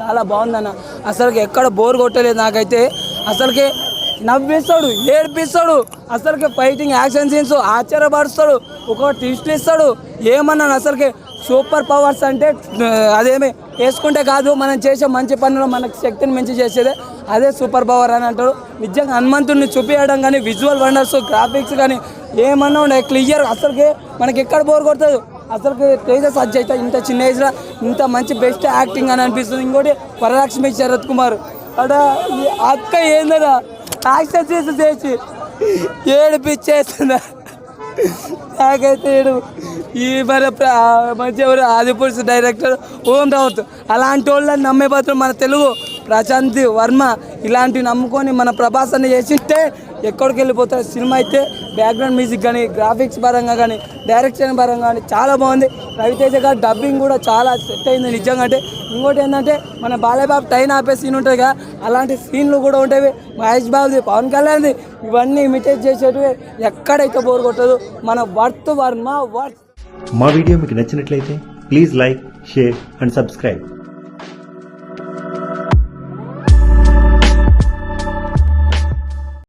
చాలా బాగుందన్న. అసలుకి ఎక్కడ బోర్ కొట్టలేదు నాకైతే. అసలుకి నవ్విస్తాడు ఏడిపిస్తాడు. అసలుకి ఫైటింగ్ యాక్షన్ సీన్స్ ఆశ్చర్యపరుస్తాడు ఒక ట్విస్ట్ ఇస్తాడు. ఏమన్నాను అసలుకి సూపర్ పవర్స్ అంటే అదేమి వేసుకుంటే కాదు మనం చేసే మంచి పనులు మనకు శక్తిని మించి చేసేదే. అదే సూపర్ పవర్ అని అంటారు నిజంగా హనుమంతుడిని చూపించడం కానీ విజువల్ వండర్స్ గ్రాఫిక్స్ కానీ ఏమన్నా ఉండే క్లియర్ అసలుకి మనకి ఎక్కడ బోర్ కొడుతుంది అసలు తేజస్ అజ్జయ్ అయితే ఇంత చిన్న ఏజ్లో ఇంత మంచి బెస్ట్ యాక్టింగ్ అని అనిపిస్తుంది. ఇంకోటి వరలక్ష్మి శరత్ కుమార్. అక్కడ అక్క ఏందరా యాక్షన్ చేసి చేసి. ఏడిపిచ్చేస్తుందా నాకైతే ఏడు. ఈ మరి మంచి ఎవరు ఆదిపురుషు డైరెక్టర్ ఓం రావత్. అలాంటి వాళ్ళని నమ్మే బదులు మన తెలుగు ప్రశాంత్ వర్మ ఇలాంటి నమ్ముకొని మన ప్రభాసాన్ని చేసింటే ఎక్కడికి వెళ్ళిపోతారు? సినిమా అయితే బ్యాక్గ్రౌండ్ మ్యూజిక్ కానీ గ్రాఫిక్స్ పరంగా కానీ డైరెక్షన్ పరంగా కానీ చాలా బాగుంది. రవితేజ గారు డబ్బింగ్ కూడా చాలా సెట్ అయింది నిజంగా అంటే. ఇంకోటి ఏంటంటే మన బాలయ్యబాబు ట్రైన్ ఆపే సీన్ ఉంటుంది కదా అలాంటి సీన్లు కూడా ఉంటాయి. మహేష్ బాబుది పవన్ కళ్యాణ్ది ఇవన్నీ ఇమిటేట్ చేసేటివి. ఎక్కడైతే బోర్ కొట్టదు మన వర్త్ వర్మ వర్త్. మా వీడియో మీకు నచ్చినట్లయితే please like share and subscribe